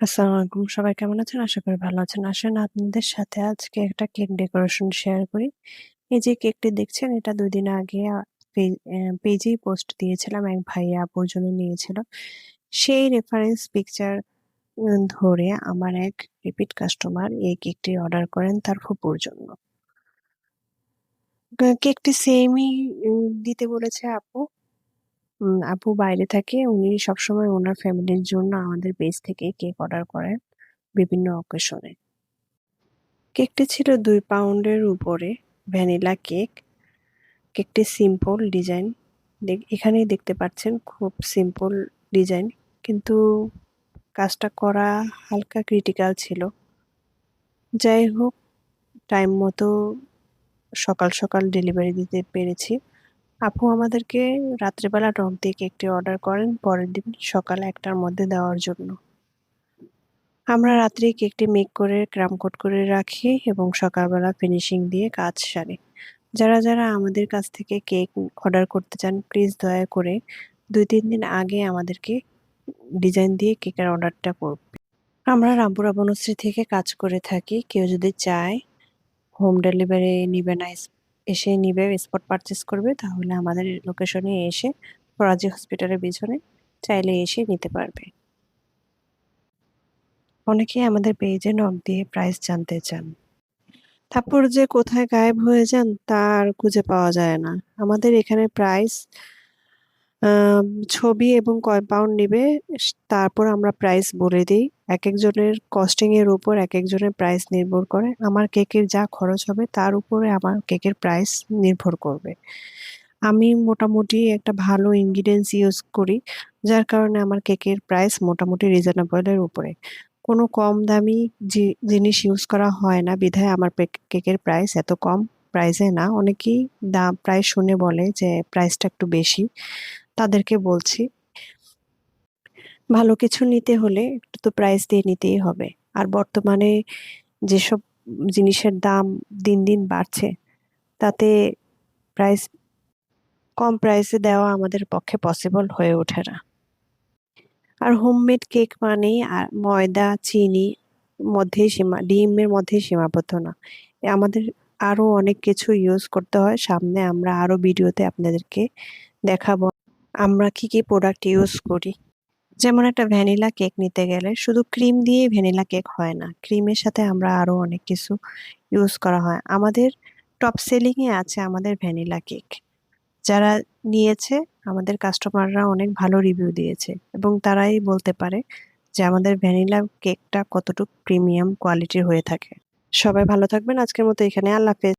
আসসালামু আলাইকুম। সবাই কেমন আছেন? আশা করি ভালো আছেন। আসেন, আপনাদের সাথে আজকে একটা কেক ডেকোরেশন শেয়ার করি। এই যে কেকটি দেখছেন, এটা দুই দিন আগে পেজেই পোস্ট দিয়েছিলাম। এক ভাইয়া আপুর জন্য নিয়েছিল। সেই রেফারেন্স পিকচার ধরে আমার এক রিপিট কাস্টমার এই কেকটি অর্ডার করেন তার ফুপুর জন্য। কেকটি সেমই দিতে বলেছে আপু। আপু বাইরে থাকে, উনি সবসময় ওনার ফ্যামিলির জন্য আমাদের পেজ থেকে কেক অর্ডার করেন বিভিন্ন অকেশনে। কেকটি ছিল দুই পাউন্ডের উপরে, ভ্যানিলা কেক। কেকটি সিম্পল ডিজাইন। এখানেই দেখতে পাচ্ছেন খুব সিম্পল ডিজাইন, কিন্তু কাজটা করা হালকা ক্রিটিক্যাল ছিল। যাই হোক, টাইম মতো সকাল সকাল ডেলিভারি দিতে পেরেছি। আপু আমাদেরকে রাত্রেবেলা টক দিয়ে কেকটি অর্ডার করেন, পরের দিন সকাল একটার মধ্যে দেওয়ার জন্য। আমরা রাত্রে কেকটি মেক করে, ক্রাম কোট করে রাখি এবং সকালবেলা ফিনিশিং দিয়ে কাজ সারি। যারা যারা আমাদের কাছ থেকে কেক অর্ডার করতে চান, প্লিজ দয়া করে দুই তিন দিন আগে আমাদেরকে ডিজাইন দিয়ে কেকের অর্ডারটা করবে আমরা রামপুরা বনশ্রী থেকে কাজ করে থাকি। কেউ যদি চায়, হোম ডেলিভারি নিবে না এসে নিবে স্পট পারচেস করবে, তাহলে আমাদের লোকেশনে এসে ফরাজি হসপিটালের পিছনে চাইলে এসে নিতে পারবে। অনেকেই আমাদের পেজে নক দিয়ে প্রাইস জানতে চান। তারপর যে কোথায় গায়েব হয়ে যান তার খুঁজে পাওয়া যায় না। আমাদের এখানে প্রাইস ছবি এবং কয় পাউন্ড নেবে তারপর আমরা প্রাইস বলে দিই। এক একজনের কস্টিং এর উপর এক একজনের প্রাইস নির্ভর করে। আমার কেকের যা খরচ হবে, তার উপরে আমার কেকের প্রাইস নির্ভর করবে। আমি মোটামুটি একটা ভালো ইনগ্রিডিয়েন্টস ইউজ করি, যার কারণে আমার কেকের প্রাইস মোটামুটি রিজনেবলের উপরে। কোনো কম দামি জিনিস ইউজ করা হয় না, বিধায় আমার কেকের প্রাইস এত কম। প্রাইসে না, অনেকেই দাম, প্রায় শুনে বলে যে প্রাইসটা একটু বেশি। তাদেরকে বলছি, ভালো কিছু নিতে হলে একটু তো প্রাইস দিয়ে নিতেই হবে। আর বর্তমানে যেসব জিনিসের দাম দিন দিন বাড়ছে, তাতে প্রাইস কম প্রাইসে দেওয়া আমাদের পক্ষে পসিবল হয়ে ওঠে না। আর হোমমেড কেক মানেই আর ময়দা, চিনি মধ্যেই সীমা, ডিমের মধ্যেই সীমাবদ্ধ না। আমাদের আরও অনেক কিছু ইউজ করতে হয়। সামনে আমরা আরও ভিডিওতে আপনাদেরকে দেখাবো। আমরা কি কি প্রোডাক্ট ইউজ করি? যেমন একটা ভ্যানিলা কেক নিতে গেলে শুধু ক্রিম দিয়ে ভ্যানিলা কেক হয় না ক্রিমের সাথে আমরা আরও অনেক কিছু ইউজ করা হয়। আমাদের টপ সেলিংয়ে আছে আমাদের ভ্যানিলা কেক যারা নিয়েছে, আমাদের কাস্টমাররা অনেক ভালো রিভিউ দিয়েছে এবং তারাই বলতে পারে যে আমাদের ভ্যানিলা কেকটা কতটুকু প্রিমিয়াম কোয়ালিটির হয়ে থাকে। সবাই ভালো থাকবেন, আজকের মতো এখানে, আল্লাহ হাফেজ।